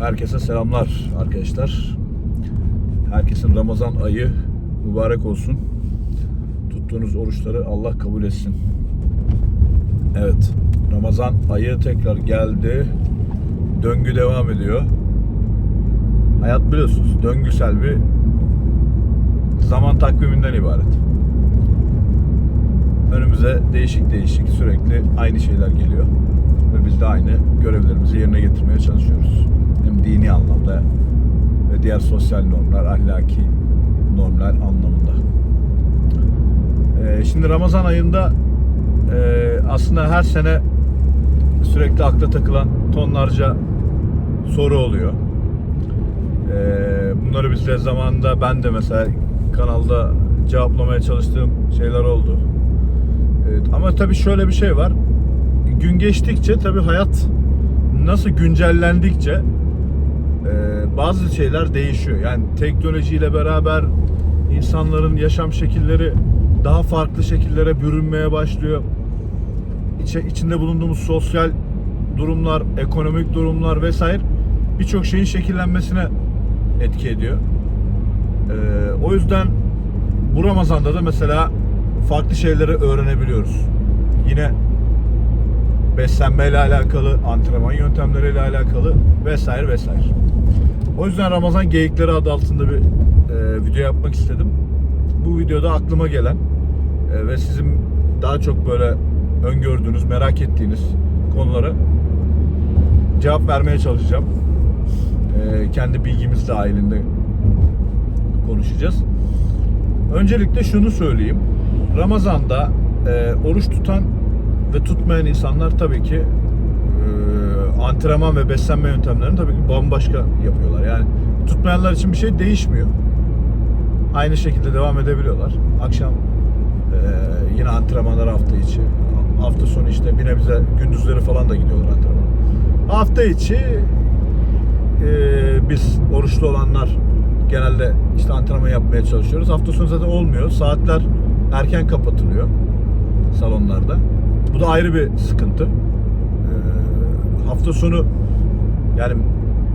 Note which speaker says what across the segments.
Speaker 1: Herkese selamlar arkadaşlar. Herkesin Ramazan ayı mübarek olsun. Tuttuğunuz oruçları Allah kabul etsin. Evet, Ramazan ayı tekrar geldi. Döngü devam ediyor. Hayat biliyorsunuz döngüsel bir zaman takviminden ibaret. Önümüze değişik değişik sürekli aynı şeyler geliyor. Ve biz de aynı görevlerimizi yerine getirmeye çalışıyoruz. Dini anlamda ve diğer sosyal normlar, ahlaki normlar anlamında. Ee, şimdi Ramazan ayında e, aslında her sene sürekli akla takılan tonlarca soru oluyor. Ee, bunları biz zamanında ben de mesela kanalda cevaplamaya çalıştığım şeyler oldu. Evet, ama tabii şöyle bir şey var. Gün geçtikçe tabii hayat nasıl güncellendikçe e, bazı şeyler değişiyor. Yani teknolojiyle beraber insanların yaşam şekilleri daha farklı şekillere bürünmeye başlıyor. İçe, içinde bulunduğumuz sosyal durumlar, ekonomik durumlar vesaire birçok şeyin şekillenmesine etki ediyor. Ee, o yüzden bu Ramazan'da da mesela farklı şeyleri öğrenebiliyoruz. Yine beslenmeyle alakalı, antrenman yöntemleriyle alakalı vesaire vesaire. O yüzden Ramazan Geyikleri adı altında bir e, video yapmak istedim. Bu videoda aklıma gelen e, ve sizin daha çok böyle öngördüğünüz, merak ettiğiniz konulara cevap vermeye çalışacağım. E, kendi bilgimiz dahilinde konuşacağız. Öncelikle şunu söyleyeyim. Ramazan'da e, oruç tutan ve tutmayan insanlar tabii ki e, antrenman ve beslenme yöntemlerini tabii ki bambaşka yapıyorlar. Yani tutmayanlar için bir şey değişmiyor. Aynı şekilde devam edebiliyorlar. Akşam e, yine antrenmanlar hafta içi. Hafta sonu işte bir nebze gündüzleri falan da gidiyorlar antrenmana. Hafta içi e, biz oruçlu olanlar genelde işte antrenman yapmaya çalışıyoruz. Hafta sonu zaten olmuyor. Saatler erken kapatılıyor salonlarda. Bu da ayrı bir sıkıntı. Hafta sonu yani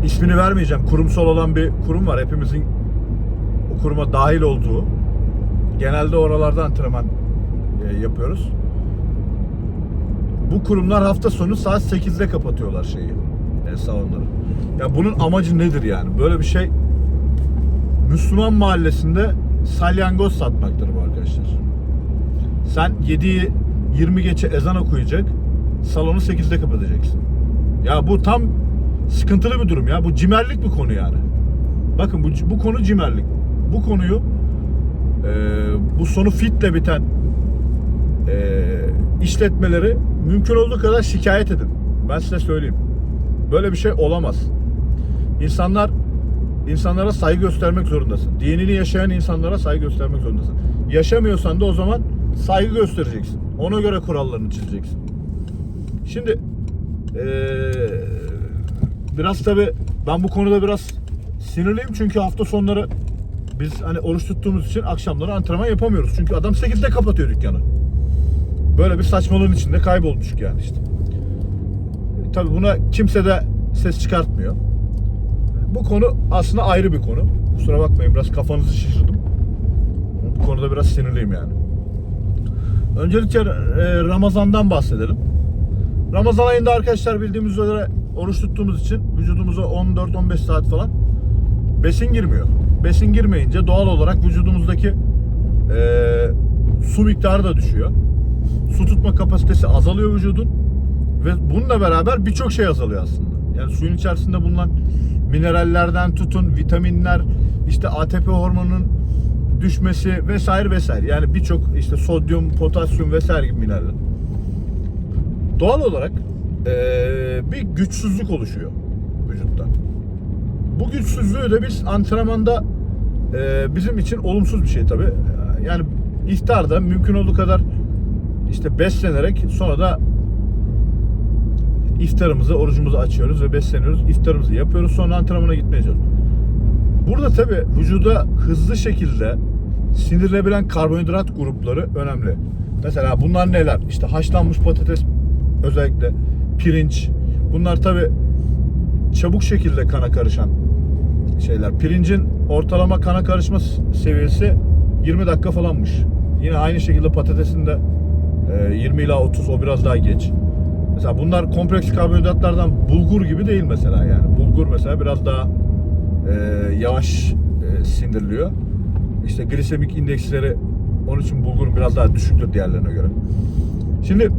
Speaker 1: ismini vermeyeceğim. Kurumsal olan bir kurum var. Hepimizin o kuruma dahil olduğu. Genelde oralarda antrenman e, yapıyoruz. Bu kurumlar hafta sonu saat 8'de kapatıyorlar şeyi. E, salonları. Ya bunun amacı nedir yani? Böyle bir şey Müslüman mahallesinde salyangoz satmaktır bu arkadaşlar. Sen 7'yi 20 geçe ezan okuyacak, salonu 8'de kapatacaksın. Ya bu tam sıkıntılı bir durum ya. Bu cimerlik bir konu yani. Bakın bu, bu konu cimerlik. Bu konuyu e, bu sonu fitle biten e, işletmeleri mümkün olduğu kadar şikayet edin. Ben size söyleyeyim. Böyle bir şey olamaz. İnsanlar insanlara saygı göstermek zorundasın. Dinini yaşayan insanlara saygı göstermek zorundasın. Yaşamıyorsan da o zaman saygı göstereceksin. Ona göre kurallarını çizeceksin. Şimdi ee, biraz tabi ben bu konuda biraz sinirliyim çünkü hafta sonları biz hani oruç tuttuğumuz için akşamları antrenman yapamıyoruz. Çünkü adam 8'de kapatıyor dükkanı. Böyle bir saçmalığın içinde kaybolmuşuk yani işte. Tabi buna kimse de ses çıkartmıyor. Bu konu aslında ayrı bir konu. Kusura bakmayın biraz kafanızı şişirdim. Bu konuda biraz sinirliyim yani. Öncelikle e, Ramazan'dan bahsedelim. Ramazan ayında arkadaşlar bildiğimiz üzere oruç tuttuğumuz için vücudumuza 14-15 saat falan besin girmiyor. Besin girmeyince doğal olarak vücudumuzdaki e, su miktarı da düşüyor. Su tutma kapasitesi azalıyor vücudun ve bununla beraber birçok şey azalıyor aslında. Yani suyun içerisinde bulunan minerallerden tutun, vitaminler, işte ATP hormonunun düşmesi vesaire vesaire. Yani birçok işte sodyum, potasyum vesaire gibi mineraller. Doğal olarak eee, bir güçsüzlük oluşuyor vücutta. Bu güçsüzlüğü de biz antrenmanda eee, bizim için olumsuz bir şey tabi. Yani iftarda mümkün olduğu kadar işte beslenerek sonra da iftarımızı, orucumuzu açıyoruz ve besleniyoruz. İftarımızı yapıyoruz sonra antrenmana gitmeye çalışıyoruz. Burada tabi vücuda hızlı şekilde sinirilebilen karbonhidrat grupları önemli. Mesela bunlar neler? İşte haşlanmış patates özellikle pirinç. Bunlar tabi çabuk şekilde kana karışan şeyler. Pirincin ortalama kana karışma seviyesi 20 dakika falanmış. Yine aynı şekilde patatesin de e, 20 ila 30 o biraz daha geç. Mesela bunlar kompleks karbonhidratlardan bulgur gibi değil mesela yani. Bulgur mesela biraz daha e, yavaş e, sindiriliyor. İşte glisemik indeksleri onun için bulgur biraz daha düşüktür diğerlerine göre. Şimdi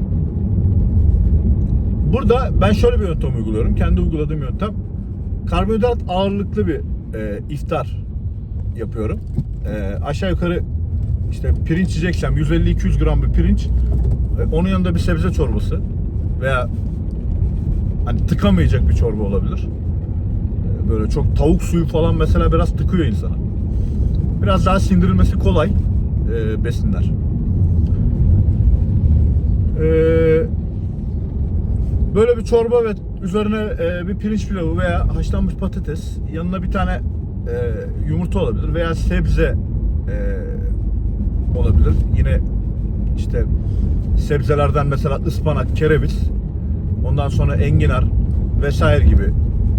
Speaker 1: burada ben şöyle bir yöntem uyguluyorum. Kendi uyguladığım yöntem. Karbonhidrat ağırlıklı bir e, iftar yapıyorum. E, aşağı yukarı işte pirinç yiyeceksem 150-200 gram bir pirinç e, onun yanında bir sebze çorbası veya hani tıkamayacak bir çorba olabilir. E, böyle çok tavuk suyu falan mesela biraz tıkıyor insana. Biraz daha sindirilmesi kolay e, besinler. E, böyle bir çorba ve üzerine e, bir pirinç pilavı veya haşlanmış patates, yanına bir tane e, yumurta olabilir veya sebze e, olabilir. Yine işte sebzelerden mesela ıspanak, kereviz, ondan sonra enginar vesaire gibi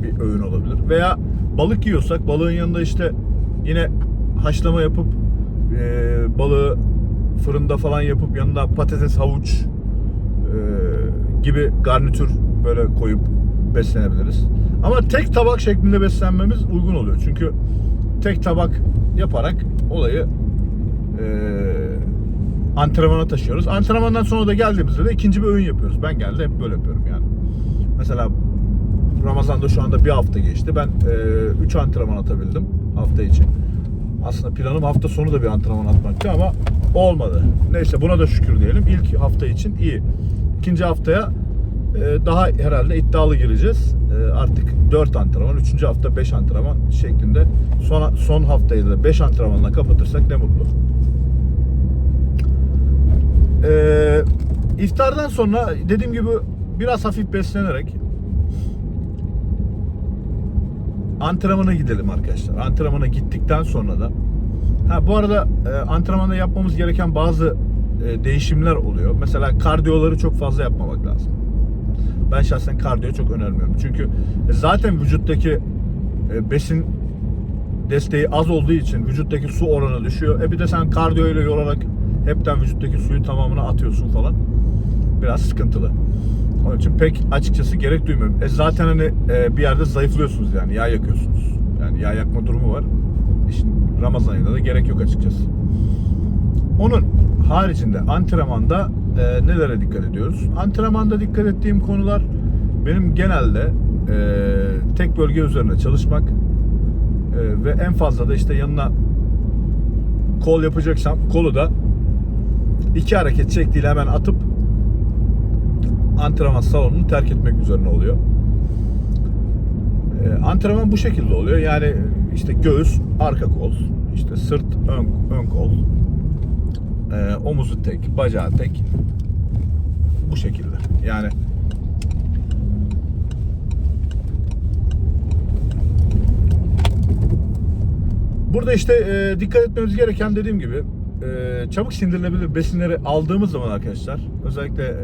Speaker 1: bir öğün olabilir. Veya balık yiyorsak balığın yanında işte yine haşlama yapıp e, balığı fırında falan yapıp yanında patates, havuç e, gibi garnitür böyle koyup beslenebiliriz. Ama tek tabak şeklinde beslenmemiz uygun oluyor. Çünkü tek tabak yaparak olayı e, antrenmana taşıyoruz. Antrenmandan sonra da geldiğimizde de ikinci bir öğün yapıyoruz. Ben geldi hep böyle yapıyorum yani. Mesela Ramazan'da şu anda bir hafta geçti. Ben 3 antrenman atabildim hafta için. Aslında planım hafta sonu da bir antrenman atmaktı ama olmadı. Neyse buna da şükür diyelim. İlk hafta için iyi. İkinci haftaya e, daha herhalde iddialı gireceğiz. E, Artık 4 antrenman, 3. hafta 5 antrenman şeklinde. Son, son haftayı da 5 antrenmanla kapatırsak ne mutlu. Ee, iftardan sonra dediğim gibi biraz hafif beslenerek antrenmana gidelim arkadaşlar. Antrenmana gittikten sonra da ha bu arada e, antrenmanda yapmamız gereken bazı değişimler oluyor. Mesela kardiyoları çok fazla yapmamak lazım. Ben şahsen kardiyo çok önermiyorum. Çünkü zaten vücuttaki e, besin desteği az olduğu için vücuttaki su oranı düşüyor. E bir de sen kardiyo ile yorarak hepten vücuttaki suyu tamamını atıyorsun falan. Biraz sıkıntılı. Onun için pek açıkçası gerek duymuyorum. E zaten hani e, bir yerde zayıflıyorsunuz yani yağ yakıyorsunuz. Yani yağ yakma durumu var. İşte Ramazan ayında da gerek yok açıkçası. Onun haricinde antrenmanda e, nelere dikkat ediyoruz? Antrenmanda dikkat ettiğim konular benim genelde e, tek bölge üzerine çalışmak e, ve en fazla da işte yanına kol yapacaksam kolu da iki hareket çektiğiyle hemen atıp antrenman salonunu terk etmek üzerine oluyor. E, antrenman bu şekilde oluyor. Yani işte göğüs, arka kol, işte sırt, ön, ön kol, e, omuzu tek, bacağı tek. Bu şekilde. Yani Burada işte e, dikkat etmemiz gereken dediğim gibi e, çabuk sindirilebilir besinleri aldığımız zaman arkadaşlar özellikle e,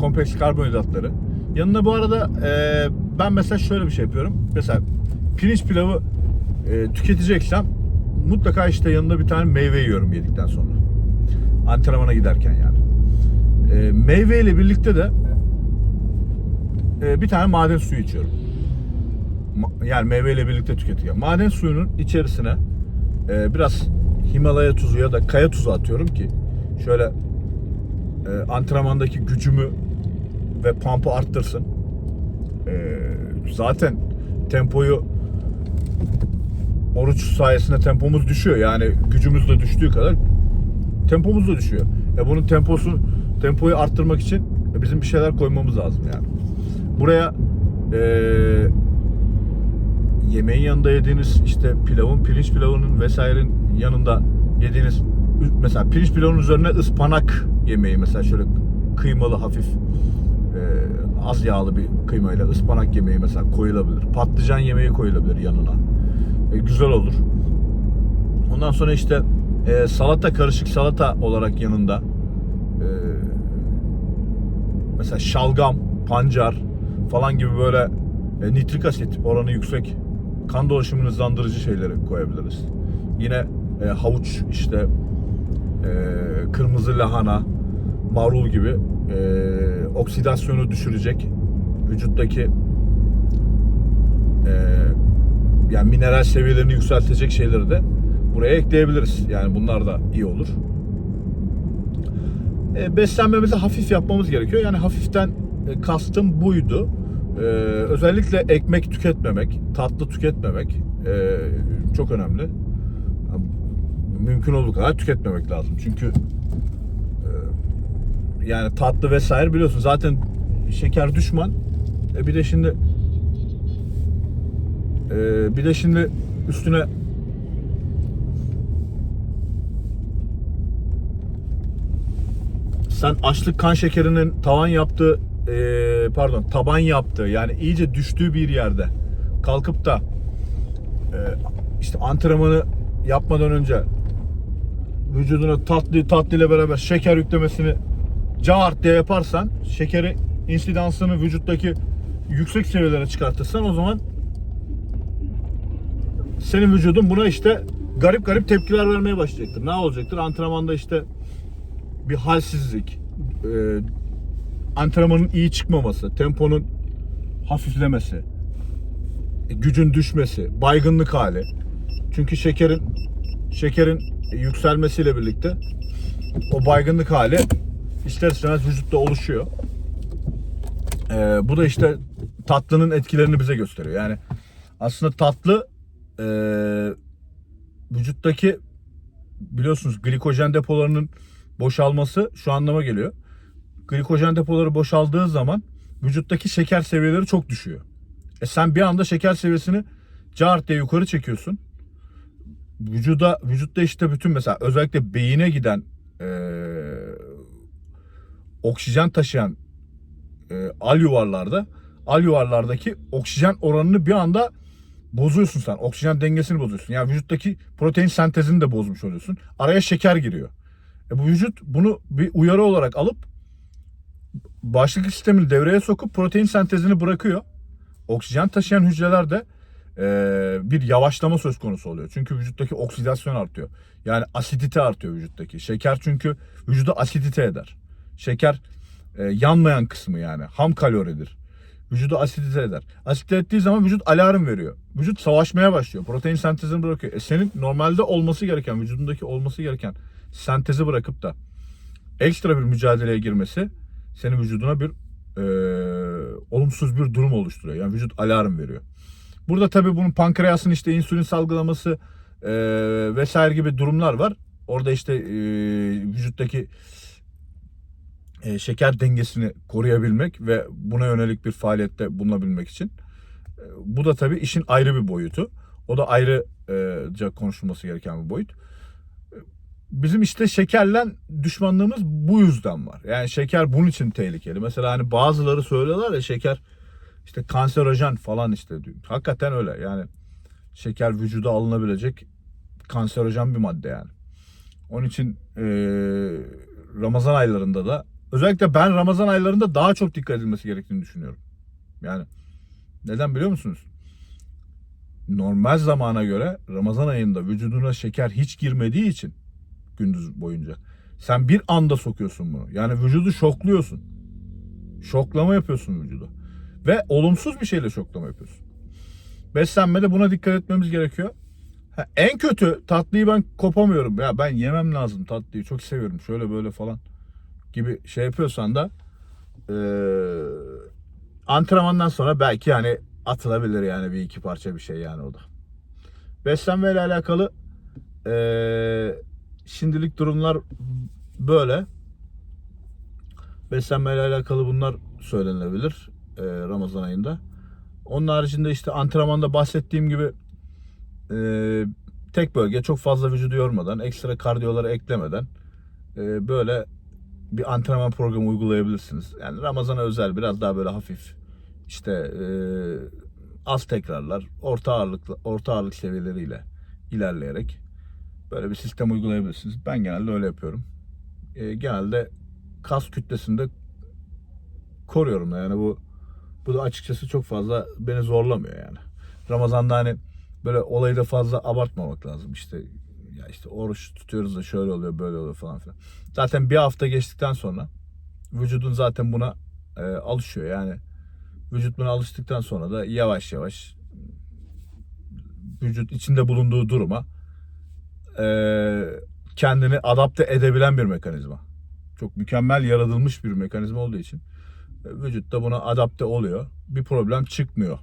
Speaker 1: kompleks karbonhidratları yanına bu arada e, ben mesela şöyle bir şey yapıyorum. Mesela pirinç pilavı e, tüketeceksem mutlaka işte yanında bir tane meyve yiyorum yedikten sonra. Antrenmana giderken yani. E, meyve ile birlikte de e, bir tane maden suyu içiyorum. Ma- yani meyveyle birlikte tüketiyor. Maden suyunun içerisine e, biraz Himalaya tuzu ya da kaya tuzu atıyorum ki şöyle e, antrenmandaki gücümü ve pump'ı arttırsın. E, zaten tempoyu oruç sayesinde tempomuz düşüyor. Yani gücümüz de düştüğü kadar tempomuz da düşüyor. E bunun temposu tempoyu arttırmak için e, bizim bir şeyler koymamız lazım yani. Buraya eee yemeğin yanında yediğiniz işte pilavın, pirinç pilavının vesairenin yanında yediğiniz mesela pirinç pilavının üzerine ıspanak yemeği mesela şöyle kıymalı hafif e, az yağlı bir kıymayla ıspanak yemeği mesela koyulabilir. Patlıcan yemeği koyulabilir yanına. E, güzel olur. Ondan sonra işte e, salata karışık salata olarak yanında e, mesela şalgam, pancar falan gibi böyle e, nitrik asit oranı yüksek kan dolaşımını hızlandırıcı şeyleri koyabiliriz. Yine e, havuç işte e, kırmızı lahana, marul gibi e, oksidasyonu düşürecek vücuttaki e, yani mineral seviyelerini yükseltecek şeyleri de buraya ekleyebiliriz. Yani bunlar da iyi olur. E, beslenmemizi hafif yapmamız gerekiyor. Yani hafiften e, kastım buydu. E, özellikle ekmek tüketmemek, tatlı tüketmemek e, çok önemli. Mümkün olduğu kadar tüketmemek lazım. Çünkü e, yani tatlı vesaire biliyorsun zaten şeker düşman. E, bir de şimdi e, bir de şimdi üstüne sen açlık kan şekerinin tavan yaptığı e, pardon taban yaptığı yani iyice düştüğü bir yerde kalkıp da e, işte antrenmanı yapmadan önce vücuduna tatlı tatlı ile beraber şeker yüklemesini cart diye yaparsan şekeri insidansını vücuttaki yüksek seviyelere çıkartırsan o zaman senin vücudun buna işte garip garip tepkiler vermeye başlayacaktır. Ne olacaktır? Antrenmanda işte bir halsizlik, e, antrenmanın iyi çıkmaması, temponun hafiflemesi, e, gücün düşmesi, baygınlık hali. Çünkü şekerin şekerin yükselmesiyle birlikte o baygınlık hali ister istemez vücutta oluşuyor. E, bu da işte tatlının etkilerini bize gösteriyor. Yani aslında tatlı e, vücuttaki biliyorsunuz glikojen depolarının boşalması şu anlama geliyor. Glikojen depoları boşaldığı zaman vücuttaki şeker seviyeleri çok düşüyor. E sen bir anda şeker seviyesini cart diye yukarı çekiyorsun. Vücuda vücutta işte bütün mesela özellikle beyine giden e, oksijen taşıyan e, al yuvarlarda al yuvarlardaki oksijen oranını bir anda bozuyorsun sen. Oksijen dengesini bozuyorsun. Yani vücuttaki protein sentezini de bozmuş oluyorsun. Araya şeker giriyor. E bu vücut bunu bir uyarı olarak alıp bağışıklık sistemini devreye sokup protein sentezini bırakıyor. Oksijen taşıyan hücrelerde e, bir yavaşlama söz konusu oluyor. Çünkü vücuttaki oksidasyon artıyor. Yani asidite artıyor vücuttaki. Şeker çünkü vücuda asidite eder. Şeker e, yanmayan kısmı yani ham kaloridir. Vücudu asidite eder. Asidite ettiği zaman vücut alarm veriyor. Vücut savaşmaya başlıyor. Protein sentezini bırakıyor. E senin normalde olması gereken, vücudundaki olması gereken sentezi bırakıp da ekstra bir mücadeleye girmesi senin vücuduna bir e, olumsuz bir durum oluşturuyor. Yani vücut alarm veriyor. Burada tabii bunun pankreasın işte insülin salgılaması e, vesaire gibi durumlar var. Orada işte e, vücuttaki e, şeker dengesini koruyabilmek ve buna yönelik bir faaliyette bulunabilmek için. E, bu da tabii işin ayrı bir boyutu. O da ayrıca konuşulması gereken bir boyut. E, Bizim işte şekerle düşmanlığımız bu yüzden var. Yani şeker bunun için tehlikeli. Mesela hani bazıları söylüyorlar ya şeker işte kanserojen falan işte diyor. Hakikaten öyle. Yani şeker vücuda alınabilecek kanserojen bir madde yani. Onun için e, Ramazan aylarında da özellikle ben Ramazan aylarında daha çok dikkat edilmesi gerektiğini düşünüyorum. Yani neden biliyor musunuz? Normal zamana göre Ramazan ayında vücuduna şeker hiç girmediği için gündüz boyunca sen bir anda sokuyorsun bunu. Yani vücudu şokluyorsun. Şoklama yapıyorsun vücudu. Ve olumsuz bir şeyle şoklama yapıyorsun. Beslenmede buna dikkat etmemiz gerekiyor. Ha, en kötü tatlıyı ben kopamıyorum. Ya ben yemem lazım tatlıyı. Çok seviyorum. Şöyle böyle falan gibi şey yapıyorsan da e, antrenmandan sonra belki yani atılabilir yani bir iki parça bir şey yani o da. Beslenme ile alakalı e, şimdilik durumlar böyle. Beslenme ile alakalı bunlar söylenebilir e, Ramazan ayında. Onun haricinde işte antrenmanda bahsettiğim gibi e, tek bölge çok fazla vücudu yormadan, ekstra kardiyoları eklemeden e, böyle bir antrenman programı uygulayabilirsiniz. Yani Ramazan'a özel biraz daha böyle hafif işte e, az tekrarlar, orta ağırlıklı orta ağırlık seviyeleriyle ilerleyerek böyle bir sistem uygulayabilirsiniz. Ben genelde öyle yapıyorum. E, genelde kas kütlesinde koruyorum da yani bu Bu da açıkçası çok fazla beni zorlamıyor yani. Ramazan'da hani böyle olayı da fazla abartmamak lazım. İşte ya işte oruç tutuyoruz da şöyle oluyor böyle oluyor falan filan. Zaten bir hafta geçtikten sonra vücudun zaten buna e, alışıyor. Yani vücut buna alıştıktan sonra da yavaş yavaş vücut içinde bulunduğu duruma e, kendini adapte edebilen bir mekanizma. Çok mükemmel yaratılmış bir mekanizma olduğu için e, vücut da buna adapte oluyor. Bir problem çıkmıyor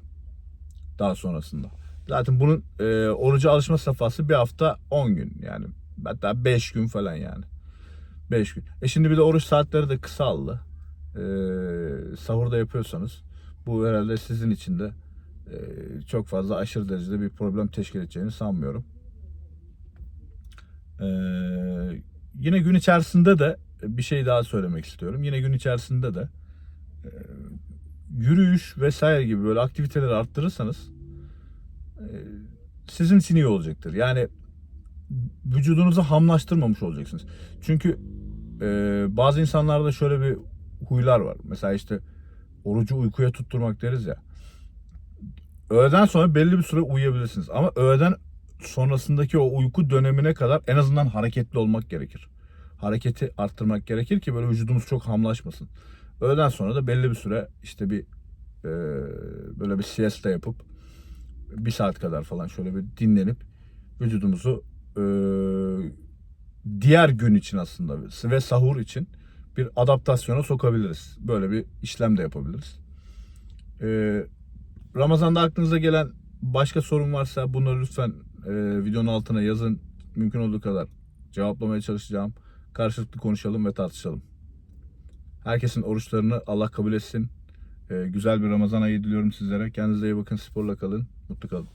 Speaker 1: daha sonrasında. Zaten bunun e, oruca alışma safhası bir hafta 10 gün yani. Hatta 5 gün falan yani. 5 gün. E şimdi bir de oruç saatleri de kısaldı. E, sahurda yapıyorsanız bu herhalde sizin için de e, çok fazla aşırı derecede bir problem teşkil edeceğini sanmıyorum. E, yine gün içerisinde de bir şey daha söylemek istiyorum. Yine gün içerisinde de e, yürüyüş vesaire gibi böyle aktiviteleri arttırırsanız sizin için iyi olacaktır. Yani vücudunuzu hamlaştırmamış olacaksınız. Çünkü e, bazı insanlarda şöyle bir huylar var. Mesela işte orucu uykuya tutturmak deriz ya. Öğleden sonra belli bir süre uyuyabilirsiniz. Ama öğleden sonrasındaki o uyku dönemine kadar en azından hareketli olmak gerekir. Hareketi arttırmak gerekir ki böyle vücudumuz çok hamlaşmasın. Öğleden sonra da belli bir süre işte bir e, böyle bir siesta yapıp bir saat kadar falan şöyle bir dinlenip vücudumuzu e, diğer gün için aslında ve sahur için bir adaptasyona sokabiliriz. Böyle bir işlem de yapabiliriz. E, Ramazan'da aklınıza gelen başka sorun varsa bunları lütfen e, videonun altına yazın. Mümkün olduğu kadar cevaplamaya çalışacağım. Karşılıklı konuşalım ve tartışalım. Herkesin oruçlarını Allah kabul etsin. E, güzel bir Ramazan ayı diliyorum sizlere. Kendinize iyi bakın. Sporla kalın. Mutlu kalın.